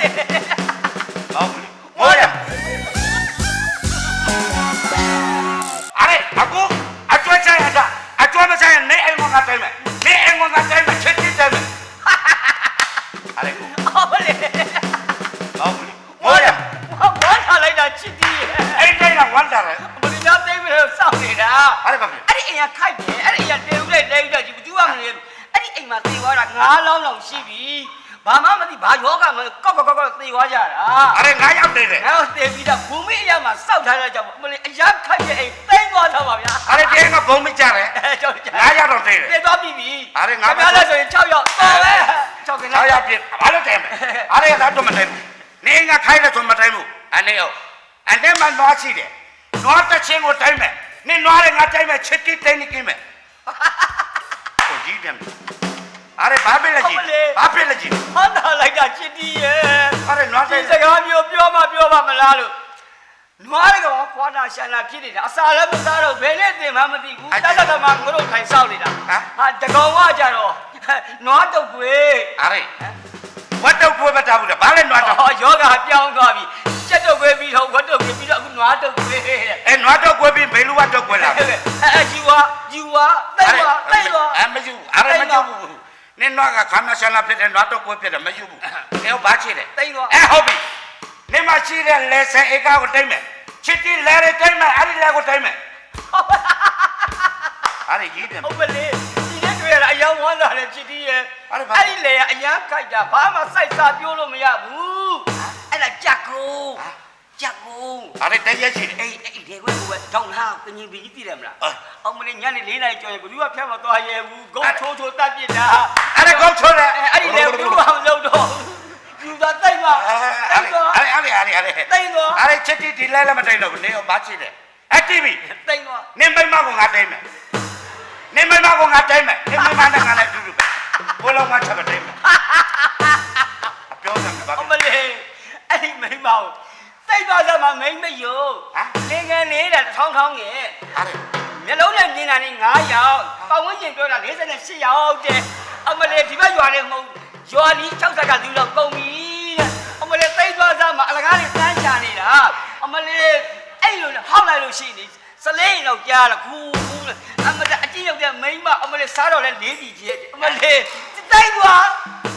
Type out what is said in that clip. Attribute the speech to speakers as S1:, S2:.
S1: လေး
S2: ဟုတ်ပြီဟောရအဲ့အခုအကျွတ်ချိုင်ရတာအကျွတ်မဆိုင်နေအိမ်ကတိုင်းမယ်နေအိမ်ကတိုင်းမယ်ချက်ချင်းတိုင်းမယ်အဲ့ကို
S1: ဟုတ်လေ
S2: ဟုတ်ပြီ
S1: ဟော
S2: ဟော
S1: ရ
S2: ရ
S1: ဝမ်းထားလိုက်တာချစ်တီးရဲ့
S2: အဲ့တိုင်းကဝမ်းတာတယ်
S1: ဘယ်လိုများသိမလို့စောင့်နေတာ
S2: အဲ့ဒါဘာဖြစ်
S1: အဲ့ဒီအိမ်ကခိုက်တယ်အဲ့ဒီအိမ်ကတေဦးလိုက်တဲဦးလိုက်ကြီးဘသူကမလဲအဲ့ဒီအိမ်မှာသေသွားတာငါးလောင်းလောင်ရှိပြီ ဘာမှမသိဘာယောဂမကောက်ကောက်ကောက်ကောက်သေသွားကြတာ
S2: အဲ့ငါရောက်နေတယ်
S1: ငါတို့သေပြီးတော့ဘူမိအရာမှာစောက်ထားတဲ့ကြောင့်အမလေးအရာခိုက်တဲ့အိမ်သိမ်းသွားတော့ပါဗျာ
S2: အဲ့ဒီကဘုံမကြတယ်
S1: အဲကြောက်ကြ
S2: ငါရောက်တော့နေတယ်
S1: သေသွားပြီပြီ
S2: အဲ့ဒါငါ
S1: ခင်ဗျားလဲဆိုရင်6ရောက်တော်ပဲ6ကင်း
S2: ငါရောက်ပြဘာလို့တိုင်းမယ်အဲ့ဒါကတော့မတိုင်းဘူးနေငါခိုင်းတယ်ဆိုမတိုင်းဘူးအနေအောင်အနေမှာနွားရှိတယ်နွားတစ်ချင်းကိုတိုင်းမယ်နေနွားလည်းငါတိုင်းမယ်ချစ်တိတိုင်းနေကင်းမယ်ဟိုကြီးတယ်အဲ့ဒါဘာဖြစ်လဲကြီးဘာဖြစ်လဲကြီး
S1: ဟန် တာလိုက်တာချစ်တီးရဲ့
S2: အဲ့ဒါနွား
S1: ဒီ
S2: တိုင်း
S1: စကားမျိုးပြောမှပြောမှမလားလို့နွားရကောင်ခွာတာရှာလာဖြစ်နေတာအစာလည်းမစားတော့ဘယ်နဲ့တင်မှမသိဘူးတတ်တတ်မှငါတို့ထိုင်ဆောက်နေတာဟာတကောင်ကကြတော့နွားတုတ်ကွေ
S2: အဲ့ဒါဝတ်တော့ပွဲမတာဘူးလေဘာလဲနွားတော့
S1: ဟောယောဂပြောင်းသွားပြီစက်တုတ်ကွေပြီးတော့ဝတ်တုတ်ကွေပြီးတော့အခုနွားတုတ်ကွေတဲ့
S2: အဲနွားတော့ပွဲပြီးဘယ်လိုဝတ်တော့ပွဲလာ
S1: အဲအဲဂျီဝါဂျီဝါတိတ်ဝါတိတ်ဝါ
S2: အဲမယူအဲ့ဒါမယူဘူး နေနွားကခါမဆန်လာဖြစ်တယ်နွားတော့ပွဲဖြစ်တယ်မယူဘူးအဲဘာချစ်တယ်
S1: တိတ်ဝါ
S2: အဲဟုတ်ပြီနေမရှိတဲ့လဲဆယ်ဧကကိုတိုင်းမယ်ချစ်တိလဲရတိုင်းမယ်အဲ့ဒီလဲကိုတိုင်းမယ်အဲ့ဒီကြီးတယ်
S1: ဟုတ်ပါလေဒီနေ့တွေ့ရတာအယောင်ဝမ်းသာတယ်ချစ်တီးရဲ့
S2: အဲ့ဒါဘာ
S1: အဲ့ဒီလေအရန်ကြိုက်တာဘာမှစိုက်စားပြောလို့မရဘူးအဲ့ဒါကြက်ကို ကြက်ကို
S2: အဲ့ဒီတည့်ရရှိတယ်
S1: အေးအေးဒီကွယ်ကိုပဲတောင်းလာကငင်ပြီးသိတယ်မလား
S2: အာ
S1: အောင်မလေးညနေ၄နာရီကျော်ရင်ဘယ်သူကဖျက်မသွားရဲဘူးဂုတ်ထိုးထိုးတတ်ပြစ်တာ
S2: အဲ့ဒါကောင်းချိုးတယ်
S1: အဲ့ဒီလေဘယ်သူမှမလုပ်တော့ယူတာတိတ်ပါ
S2: အဲ့
S1: တိတ်
S2: ဒီ
S1: သွား
S2: အဲ့ဒီအဲ့ဒီအဲ့ဒီ
S1: တိတ်သွား
S2: အဲ့ဒီချစ်တိဒီလဲလည်းမတိုင်းတော့ဘူးနေရောဘာချစ်တယ်အဲ့တီဗီ
S1: တိတ်သွား
S2: နင်မိမကိုငါတိုင်းမယ်နင်မိမကိုငါတိုင်းမယ်နင်မိမနဲ့ငါလည်းအတူတူပဲဘိုးလုံးငါချက်မတိုင်းမယ်အပြောတယ်ဘာ
S1: အောင်မလေးအဲ့ဒီမိန်းမကို တိတ်သွားစမ်းမမိန်းမယိုလင်ငယ်နေတာထောင်းထောင်းငယ်
S2: အဲ့ဒီ
S1: မျက်လုံးနဲ့မြင်တာနေ9ယောက်ပတ်ဝန်းကျင်ပြောတာ48ယောက်တဲ့အမလေးဒီဘက်ရွာလေးမဟုတ်ရွာလီ60ကလူတော့ကုန်ပြီတဲ့အမလေးသိသွားစားမှာအလကားလေးတန်းချနေတာအမလေးအဲ့လိုဟောက်လိုက်လို့ရှိနေစလေးရင်တော့ကြားလာခူးခူးအမလေးအကြည့်ရောက်တဲ့မိန်းမအမလေးစားတော့လဲလေးပြီကြီးအမလေးတိတ်သွားတိတ်သွား
S2: အဲ့ဒီဒီကောင်မလည်းလင်းငနေတယ်
S1: တိတ်သွား